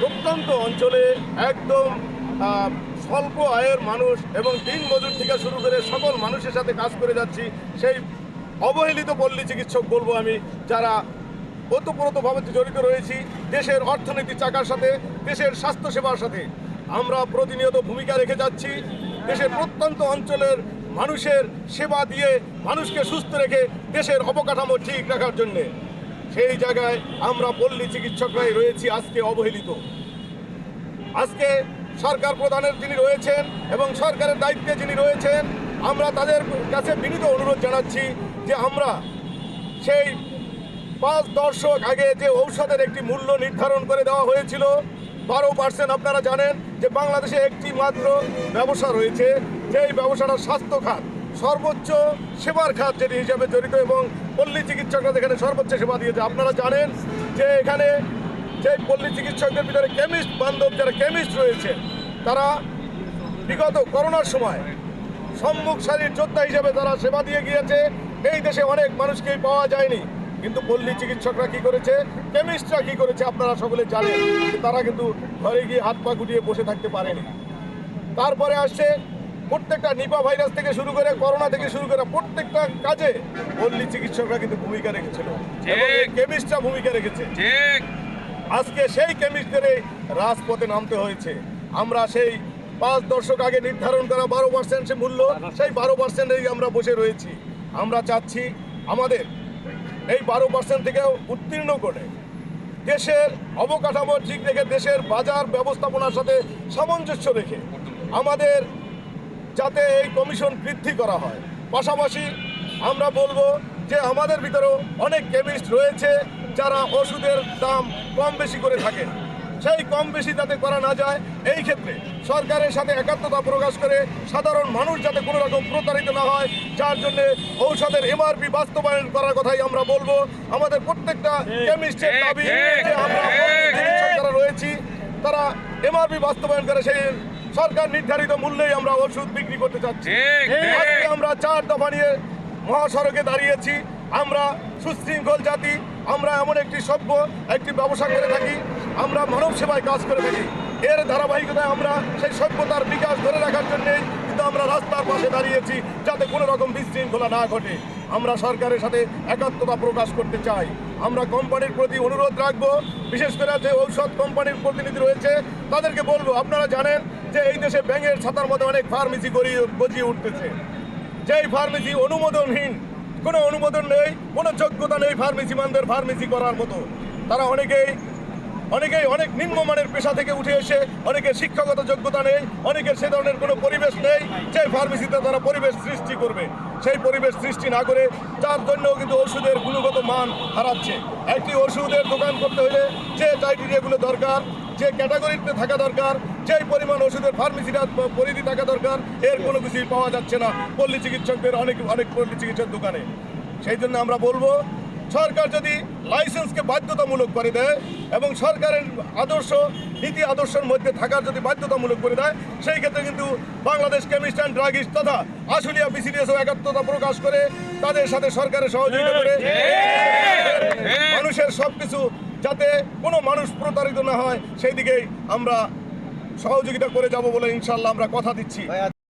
প্রত্যন্ত অঞ্চলে একদম স্বল্প আয়ের মানুষ এবং দিন মজুর থেকে শুরু করে সকল মানুষের সাথে কাজ করে যাচ্ছি। সেই অবহেলিত পল্লী চিকিৎসক বলব আমি, যারা ওতপ্রোতভাবে জড়িত রয়েছি দেশের অর্থনীতি চাকার সাথে, দেশের স্বাস্থ্যসেবার সাথে। আমরা প্রতিনিয়ত ভূমিকা রেখে যাচ্ছি। দেশের প্রত্যন্ত অঞ্চলের মানুষের সেবা দিয়ে মানুষকে সুস্থ রেখে দেশের অবকাঠামো ঠিক রাখার জন্যে। সেই জায়গায় আমরা পল্লী চিকিৎসকরাই রয়েছি আজকে অবহেলিত। আজকে সরকার প্রধানের যিনি রয়েছেন এবং সরকারের দায়িত্বে যিনি রয়েছেন, আমরা তাদের কাছে বিনীত অনুরোধ জানাচ্ছি যে আমরা সেই পাঁচ দশক আগে যে ঔষধের একটি মূল্য নির্ধারণ করে দেওয়া হয়েছিল, বারো পার্সেন্ট আপনারা জানেন যে বাংলাদেশে একটি মাত্র ব্যবসা রয়েছে, যেই ব্যবসাটা স্বাস্থ্য খাত। সর্বোচ্চ সেবার খাত যেটি হিসাবে জড়িত এবং পল্লী চিকিৎসকরা এখানে সর্বোচ্চ সেবা দিয়েছে। আপনারা জানেন যে এখানে যে পল্লী চিকিৎসকদের ভিতরে কেমিস্ট বান্ধব, যারা কেমিস্ট রয়েছে, তারা বিগত করোনার সময় সম্মুখ সারির যোদ্ধা হিসাবে তারা সেবা দিয়ে গিয়েছে। এই দেশে অনেক মানুষকেই পাওয়া যায়নি। কিন্তু পল্লী চিকিৎসকরা কি করেছে? কেমিস্টরা কি করেছে আপনারা সকলে জানেন। তারা কিন্তু ঘরে গিয়ে হাত পা গুটিয়ে বসে থাকতে পারেনি। তারপরে আসছে প্রত্যেকটা নিপা ভাইরাস থেকে শুরু করে করোনা থেকে শুরু করে প্রত্যেকটা কাজে পল্লী চিকিৎসকরা কিন্তু ভূমিকা রেখেছিল। কেমিস্টরা ভূমিকা রেখেছে। ঠিক। আজকে সেই কেমিস্টদের রাজপথে নামতে হয়েছে। আমরা সেই পাঁচ দশক আগে নির্ধারণ করা বারো পার্সেন্ট সে মূল্য সেই বারো পার্সেন্টেই আমরা বসে রয়েছি। আমরা চাচ্ছি আমাদের এই বারো পার্সেন্ট থেকে উত্তীর্ণ করে দেশের অবকাঠামো ঠিক রেখে দেশের বাজার ব্যবস্থাপনার সাথে সামঞ্জস্য রেখে আমাদের যাতে এই কমিশন বৃদ্ধি করা হয়। পাশাপাশি আমরা বলব যে আমাদের ভিতরেও অনেক কেমিস্ট রয়েছে যারা ওষুধের দাম কম বেশি করে থাকে। সেই কম বেশি যাতে করা না যায়, এই ক্ষেত্রে সরকারের সাথে একাত্মতা প্রকাশ করে সাধারণ মানুষ যাতে কোনো রকম প্রতারিত না হয়, যার জন্য ঔষধের এমআরপি বাস্তবায়ন করার কথাই আমরা বলব। আমাদের প্রত্যেকটা কেমিস্টের দাবি যে আমরা রয়েছি, তারা এমআরপি বাস্তবায়ন করে সেই সরকার নির্ধারিত মূল্যেই আমরা ওষুধ বিক্রি করতে চাচ্ছি। আমরা চার দফা নিয়ে মহাসড়কে দাঁড়িয়েছি। আমরা সুশৃঙ্খল জাতি আমরা এমন একটি সভ্য একটি ব্যবসা করে থাকি আমরা মানব সেবায় কাজ করে থাকি। এর ধারাবাহিকতায় আমরা সেই সভ্যতার বিকাশ ধরে রাখার জন্যেই কিন্তু আমরা রাস্তার পাশে দাঁড়িয়েছি যাতে কোনো রকম বিশৃঙ্খলা না ঘটে। আমরা সরকারের সাথে একাত্মতা প্রকাশ করতে চাই। আমরা কোম্পানির প্রতি অনুরোধ রাখব, বিশেষ করে যে ঔষধ কোম্পানির প্রতিনিধি রয়েছে, তাদেরকে বলব, আপনারা জানেন যে এই দেশে ব্যাঙের ছাতার মধ্যে অনেক ফার্মেসি গড়িয়ে, গজিয়ে উঠতেছে। যেই ফার্মেসি অনুমোদনহীন, কোনো অনুমোদন নেই, কোনো যোগ্যতা নেই ফার্মেসি মানদের ফার্মেসি করার মতো। তারা অনেকেই অনেকেই অনেক নিম্নমানের পেশা থেকে উঠে এসে অনেকের শিক্ষাগত যোগ্যতা নেই, অনেকের সে ধরনের কোনো পরিবেশ নেই যে ফার্মেসিতে তারা পরিবেশ সৃষ্টি করবে। সেই পরিবেশ সৃষ্টি না করে যার জন্য কিন্তু ওষুধের গুণগত মান হারাচ্ছে। একটি ওষুধের দোকান করতে হলে যে ক্রাইটেরিয়াগুলো দরকার, যে ক্যাটাগরিতে থাকা দরকার, যেই পরিমাণ ওষুধের ফার্মেসিটা পরিধি থাকা দরকার, এর কোনো কিছুই পাওয়া যাচ্ছে না পল্লী চিকিৎসকদের অনেক অনেক পল্লী চিকিৎসার দোকানে। সেই জন্য আমরা বলব সরকার যদি লাইসেন্সকে বাধ্যতামূলক করে দেয় এবং সরকারের আদর্শ নীতি আদর্শের মধ্যে থাকার যদি বাধ্যতামূলক করে দেয় সেই ক্ষেত্রে কিন্তু বাংলাদেশ কেমিস্ট অ্যান্ড ড্রাগিস্ট তথা আশুলিয়া বিসিডিএসও একাত্মতা প্রকাশ করে তাদের সাথে সরকারের সহযোগিতা করে মানুষের সবকিছু যাতে কোনো মানুষ প্রতারিত না হয় সেই দিকেই আমরা সহযোগিতা করে যাব বলে ইনশাল্লাহ আমরা কথা দিচ্ছি।